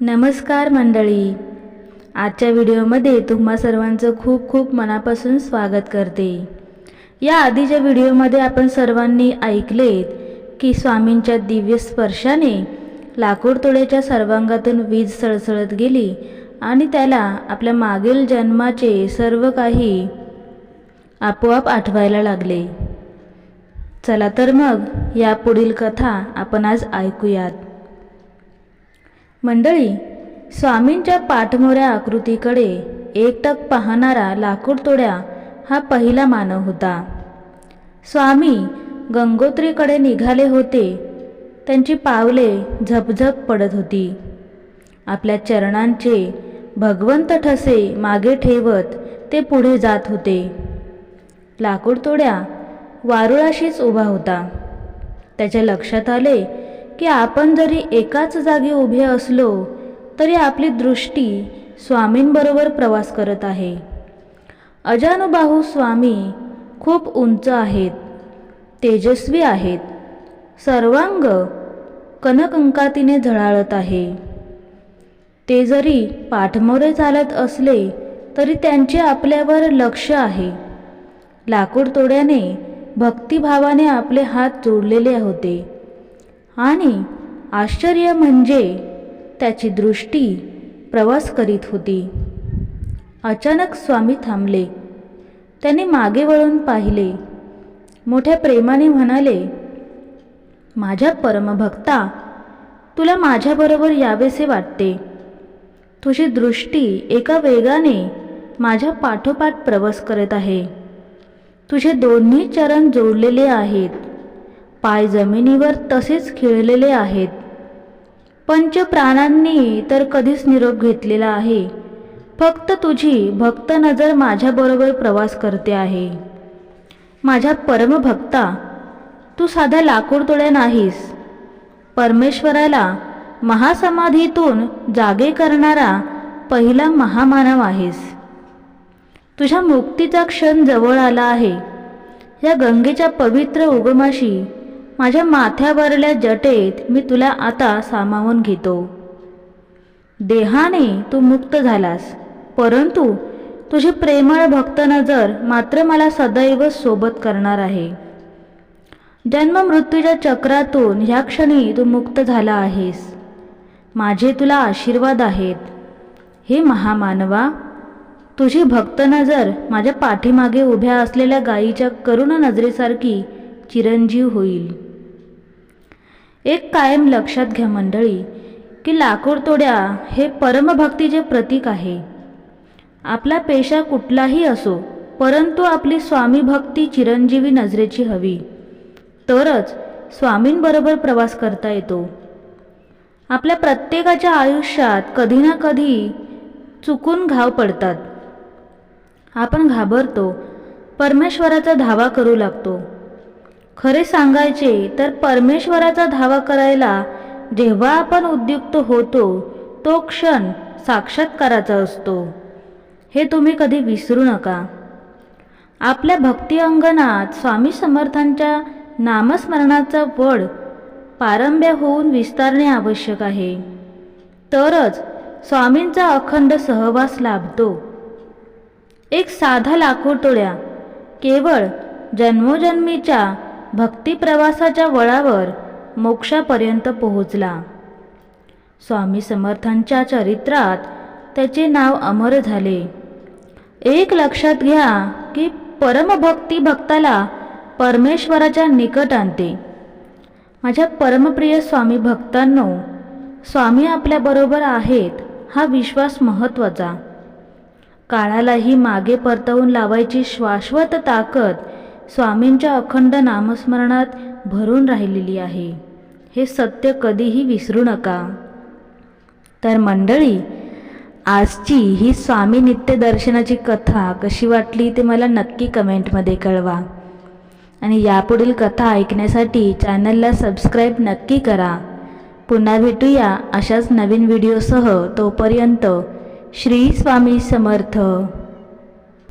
नमस्कार मंडळी. आजच्या व्हिडिओमध्ये तुम्हा सर्वांचं खूप खूप मनापासून स्वागत करते. या आधीच्या व्हिडिओमध्ये आपण सर्वांनी ऐकलेत की स्वामींच्या दिव्य स्पर्शाने लाकूडतोड्याच्या सर्वांगातून वीज सळसळत गेली आणि त्याला आपल्या मागील जन्माचे सर्व काही आपोआप आठवायला लागले. चला तर मग या पुढील कथा आपण आज ऐकूयात. मंडळी स्वामींच्या पाठमोऱ्या आकृतीकडे एकटक पाहणारा लाकूडतोड्या हा पहिला मानव होता. स्वामी गंगोत्रीकडे निघाले होते. त्यांची पावले झपझप पडत होती. आपल्या चरणांचे भगवंत ठसे मागे ठेवत ते पुढे जात होते. लाकूडतोड्या वारुळाशीच उभा होता. त्याच्या लक्षात आले की आपण जरी एकाच जागी उभे असलो तरी आपली दृष्टी स्वामींबरोबर प्रवास करत आहे. अजानुबाहू स्वामी खूप उंच आहेत तेजस्वी आहेत. सर्वांग कनकंकातीने झळाळत आहे. ते जरी पाठमोरे चालत असले तरी त्यांचे आपल्यावर लक्ष आहे. लाकूड तोड्याने भक्तिभावाने आपले हात जोडलेले होते. आणि आश्चर्य म्हणजे त्याची दृष्टी प्रवास करीत होती. अचानक स्वामी थांबले. त्याने मागे वळून पाहिले. मोठ्या प्रेमाने म्हणाले माझ्या परमभक्ता तुला माझ्याबरोबर यावेसे वाटते. तुझी दृष्टी एका वेगाने माझ्या पाठोपाठ प्रवास करत आहे. तुझे दोन्ही चरण जोडलेले आहेत. पाय जमिनीवर तसेच खिळलेले आहेत. पंच प्राणांनी तर कधीच निरोप घेतलेला आहे. फक्त तुझी भक्त नजर माझ्याबरोबर प्रवास करते आहे. माझ्या परमभक्ता तू साधा लाकूडतोड्या नाहीस. परमेश्वराला महासमाधीतून जागे करणारा पहिला महामानव आहेस. तुझ्या मुक्तीचा क्षण जवळ आला आहे. या गंगेच्या पवित्र उगमाशी माझ्या माथ्यावरल्या जटेत मी तुला आता सामावून घेतो. देहाने तू मुक्त झालास परंतु तुझी प्रेमळ भक्त नजर मात्र मला सदैव सोबत करणार आहे. जन्म मृत्यूच्या चक्रातून ह्या क्षणी तू मुक्त झाला आहेस. माझे तुला आशीर्वाद आहेत. हे महामानवा तुझी भक्त नजर माझ्या पाठीमागे उभ्या असलेल्या गायीच्या करुण नजरेसारखी चिरंजीव होईल. एक कायम लक्षात घ्या मंडळी की लाकूडतोड्या हे परमभक्तीचे प्रतीक आहे. आपला पेशा कुठलाही असो परंतु आपली स्वामी भक्ती चिरंजीवी नजरेची हवी. तरच स्वामींबरोबर प्रवास करता येतो. आपल्या प्रत्येकाच्या आयुष्यात कधी ना कधी चुकून घाव पडतात. आपण घाबरतो परमेश्वराचा धावा करू लागतो. खरे सांगायचे तर परमेश्वराचा धावा करायला जेव्हा आपण उद्युक्त होतो तो क्षण साक्षात्काराचा असतो. हे तुम्ही कधी विसरू नका. आपल्या भक्ती अंगणात स्वामी समर्थांच्या नामस्मरणाचा वड पारंब्या होऊन विस्तारणे आवश्यक आहे. तरच स्वामींचा अखंड सहवास लाभतो. एक साधा लाकूड तोड्या केवळ जन्मोजन्मीच्या भक्तिप्रवासाच्या वळावर मोक्षापर्यंत पोहोचला. स्वामी समर्थांच्या चरित्रात त्याचे नाव अमर झाले. एक लक्षात घ्या की परमभक्ती भक्ताला परमेश्वराच्या निकट आणते. माझ्या परमप्रिय स्वामी भक्तांनो स्वामी आपल्याबरोबर आहेत हा विश्वास महत्त्वाचा. काळालाही मागे परतवून लावायची शाश्वत ताकद स्वामींच्या अखंड नामस्मरणात भरून राहिलेली आहे. हे सत्य कधीही विसरू नका. तर मंडळी आजची ही स्वामी नित्यदर्शनाची कथा कशी वाटली ते मला नक्की कमेंटमध्ये कळवा. आणि यापुढील कथा ऐकण्यासाठी चॅनलला सबस्क्राईब नक्की करा. पुन्हा भेटूया अशाच नवीन व्हिडिओसह. तोपर्यंत श्री स्वामी समर्थ.